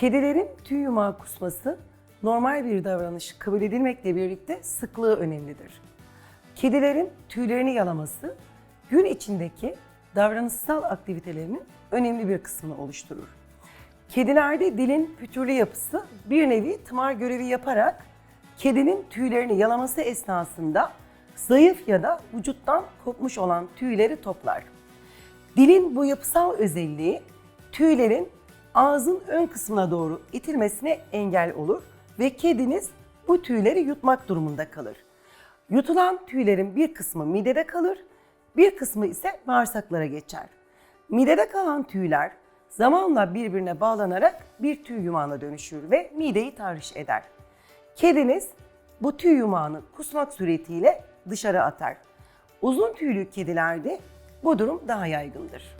Kedilerin tüy yumağı kusması normal bir davranış kabul edilmekle birlikte sıklığı önemlidir. Kedilerin tüylerini yalaması gün içindeki davranışsal aktivitelerinin önemli bir kısmını oluşturur. Kedilerde dilin pütürlü yapısı bir nevi tımar görevi yaparak kedinin tüylerini yalaması esnasında zayıf ya da vücuttan kopmuş olan tüyleri toplar. Dilin bu yapısal özelliği tüylerin ağzın ön kısmına doğru itilmesine engel olur ve kediniz bu tüyleri yutmak durumunda kalır. Yutulan tüylerin bir kısmı midede kalır, bir kısmı ise bağırsaklara geçer. Midede kalan tüyler zamanla birbirine bağlanarak bir tüy yumağına dönüşür ve mideyi tahriş eder. Kediniz bu tüy yumağını kusmak suretiyle dışarı atar. Uzun tüylü kedilerde bu durum daha yaygındır.